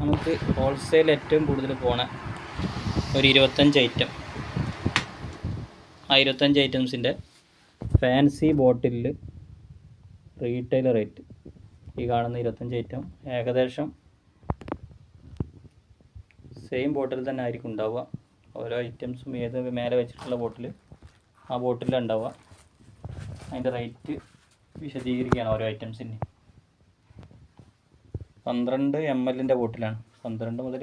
നമുക്ക് ഹോൾസെയിൽ ഏറ്റവും കൂടുതൽ പോണ ഒരു ഇരുപത്തഞ്ച് ഐറ്റം ആ ഇരുപത്തഞ്ച് ഐറ്റംസിന്റെ ഫാൻസി ബോട്ടിലിൽ റീറ്റെയിൽ റേറ്റ് ഈ കാണുന്ന ഇരുപത്തഞ്ച് ഐറ്റം ഏകദേശം സെയിം ബോട്ടിൽ തന്നെ ആയിരിക്കും ഉണ്ടാവുക. ഓരോ ഐറ്റംസും ഏത് മേലെ വെച്ചിട്ടുള്ള ബോട്ടിൽ ആ ബോട്ടിലാണ് ഉണ്ടാവുക. അതിന്റെ റേറ്റ് വിശദീകരിക്കുകയാണ് ഓരോ ഐറ്റംസിന്റെ പന്ത്രണ്ട് എം എല്ലിന്റെ ബോട്ടിലാണ്. പന്ത്രണ്ട് മുതൽ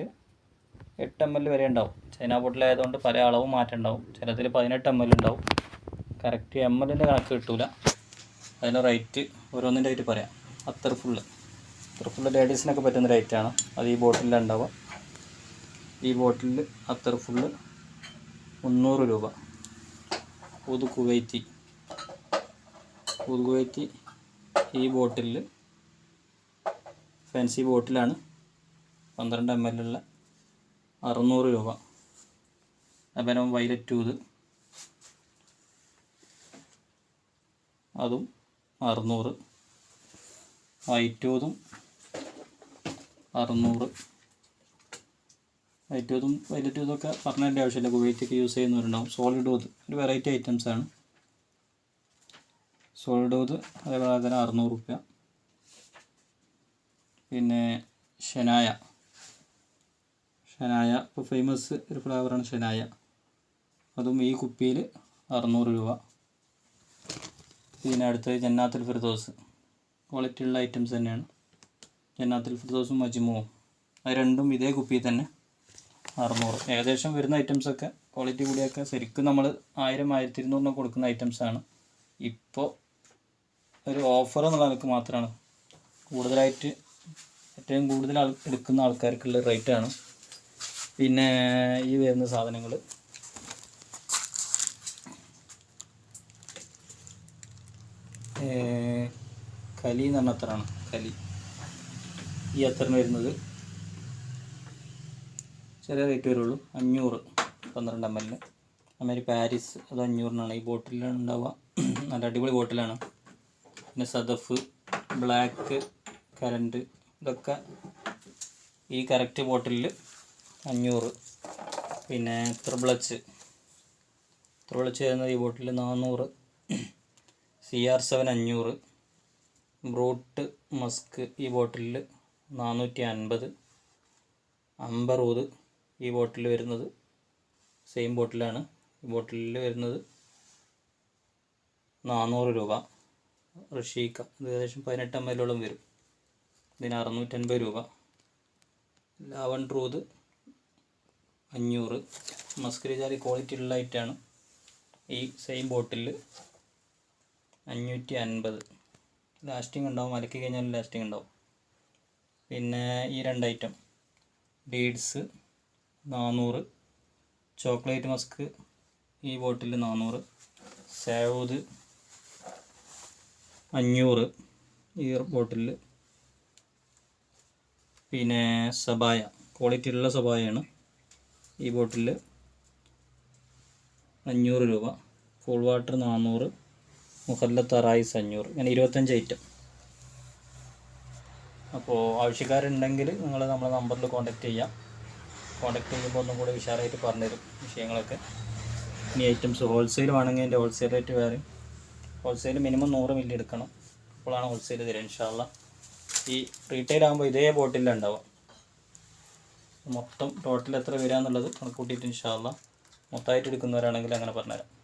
എട്ട് എം എൽ വരെ ഉണ്ടാവും. ചൈന ബോട്ടിലായതുകൊണ്ട് പല അളവും മാറ്റം ഉണ്ടാവും. ചിലതിൽ പതിനെട്ട് എം എൽ ഉണ്ടാവും. കറക്റ്റ് എം എല്ലിന്റെ കണക്ക് കിട്ടൂല. അതിന് റേറ്റ് ഓരോന്നിന്റെ ആയിട്ട് പറയാം. അത്തർ ഫുള്ള് അത്തർ ഫുള്ള് ലേഡീസിനൊക്കെ പറ്റുന്ന റേറ്റാണ് അത് ഈ ബോട്ടിലാണ് ഉണ്ടാവുക. ഈ ബോട്ടിലിൽ അത്തർ ഫുള്ള് മുന്നൂറ് രൂപ. പുതു കുവൈറ്റി പുതു കുവൈറ്റി ഈ ബോട്ടിലിൽ ഫാൻസി ബോട്ടിലാണ് പന്ത്രണ്ട് എം എൽ ഉള്ള അറുന്നൂറ് രൂപ. അപ്പം വൈലറ്റ് ടൂത് അതും അറുന്നൂറ്. വൈറ്റൂതും അറുന്നൂറ്. വൈറ്റൂതും വൈലറ്റ് ടൂതും ഒക്കെ പറഞ്ഞതിന്റെ ആവശ്യമില്ല. കുവൈറ്റൊക്കെ യൂസ് ചെയ്യുന്നവരുണ്ടാവും. സോളിഡ് ഊത് ഒരു വെറൈറ്റി ഐറ്റംസ് ആണ്. സോളിഡ് ഊത് അതേപോലെ തന്നെ അറുന്നൂറ് റുപ്യ. പിന്നെ ഷനായ. ഷനായ ഇപ്പോൾ ഫേമസ് ഒരു ഫ്ലേവറാണ് ഷനായ. അതും ഈ കുപ്പിയിൽ അറുന്നൂറ് രൂപ. പിന്നെ അടുത്തത് ജന്നാത്തുൽ ഫിർദോസ്. ക്വാളിറ്റി ഉള്ള ഐറ്റംസ് തന്നെയാണ്. ജന്നാത്തുൽ ഫിർദോസും മജ്മുവും. അത് രണ്ടും ഇതേ കുപ്പിയിൽ തന്നെ അറുന്നൂറ്. ഏകദേശം വരുന്ന ഐറ്റംസൊക്കെ ക്വാളിറ്റി കൂടിയൊക്കെ ശരിക്കും നമ്മൾ ആയിരം ആയിരത്തി ഇരുന്നൂറിനൊക്കെ കൊടുക്കുന്ന ഐറ്റംസാണ് ഇപ്പോൾ ഒരു ഓഫർ എന്നുള്ള നിലയ്ക്ക് മാത്രമാണ് കൂടുതലായിട്ട് ഏറ്റവും കൂടുതൽ ആൾ എടുക്കുന്ന ആൾക്കാർക്കുള്ള റേറ്റാണ് പിന്നെ ഈ വരുന്ന സാധനങ്ങൾ കലി എന്ന് പറഞ്ഞ അത്തറാണ് കലി. ഈ അത്തറിന് വരുന്നത്. ചെറിയ റേറ്റ് വരുള്ളൂ. അഞ്ഞൂറ്. പന്ത്രണ്ട് എം എല്ലിന് അതുമാതിരി പാരീസ് അത് അഞ്ഞൂറിനാണ്. ഈ ബോട്ടിലാണ് ഉണ്ടാവുക. നല്ല അടിപൊളി ബോട്ടിലാണ്. പിന്നെ സദഫ് ബ്ലാക്ക് കരണ്ട് ഇതൊക്കെ ഈ കറക്റ്റ് ബോട്ടിലിൽ അഞ്ഞൂറ്. പിന്നെ ത്രിബിളച്ച് ത്രിബിളച്ച് വരുന്നത് ഈ ബോട്ടിൽ നാനൂറ് സി ആർ സെവൻ അഞ്ഞൂറ്. ബ്രൂട്ട് മസ്ക് ഈ ബോട്ടിലിൽ നാനൂറ്റി അൻപത് അമ്പറൂത് ഈ ബോട്ടിൽ വരുന്നത് സെയിം ബോട്ടിലാണ് ഈ ബോട്ടിലിൽ വരുന്നത് നാനൂറ് രൂപ. റഷീക്ക ഏകദേശം പതിനെട്ട് എല്ലോളം വരും. ഇതിന് അറുന്നൂറ്റൻപത് രൂപ. ലാവൺ ട്രൂത് അഞ്ഞൂറ്. മസ്കരിജാലി ക്വാളിറ്റി ഉള്ള ഐറ്റാണ് ഈ സെയിം ബോട്ടിലിൽ അഞ്ഞൂറ്റി അൻപത് ലാസ്റ്റിംഗ് ഉണ്ടാവും അലക്കി കഴിഞ്ഞാൽ ലാസ്റ്റിംഗ് ഉണ്ടാവും. പിന്നെ ഈ രണ്ട് ഐറ്റം ബീഡ്സ് നാനൂറ് ചോക്ലേറ്റ് മസ്ക് ഈ ബോട്ടിൽ നാനൂറ് സേവൂത് അഞ്ഞൂറ് ഈ ബോട്ടിൽ പിന്നെ സബായ ക്വാളിറ്റി ഉള്ള സബായയാണ് ഈ ബോട്ടിൽ അഞ്ഞൂറ് രൂപ. കൂൾ വാട്ടർ നാനൂറ് മുഹല്ലത്ത് അറായിസ് അഞ്ഞൂറ്. ഇങ്ങനെ ഇരുപത്തഞ്ച് ഐറ്റം അപ്പോൾ ആവശ്യക്കാരുണ്ടെങ്കിൽ നിങ്ങൾ നമ്മളെ നമ്പറിൽ കോൺടാക്റ്റ് ചെയ്യാം. കോൺടാക്ട് ചെയ്യുമ്പോൾ ഒന്നും കൂടി വിശാലമായിട്ട് പറഞ്ഞുതരും വിഷയങ്ങളൊക്കെ. ഇനി ഐറ്റംസ് ഹോൾസെയിൽ വേണമെങ്കിൽ അതിന്റെ ഹോൾസെയിൽ റേറ്റ് വേറെ. ഹോൾസെയിൽ മിനിമം നൂറ് മില്ലി എടുക്കണം. അപ്പോഴാണ് ഹോൾസെയിൽ തരിക ഇൻഷാല്ല ഈ റീറ്റെയിൽ ആകുമ്പോൾ ഇതേ ബോട്ടിലാണ് ഉണ്ടാവുക മൊത്തം ടോട്ടൽ എത്ര വരിക എന്നുള്ളത് കണക്ക് കൂട്ടിയിട്ട് ഇൻഷാല്ല മൊത്തമായിട്ട് എടുക്കുന്നവരാണെങ്കിൽ അങ്ങനെ പറഞ്ഞുതരാം.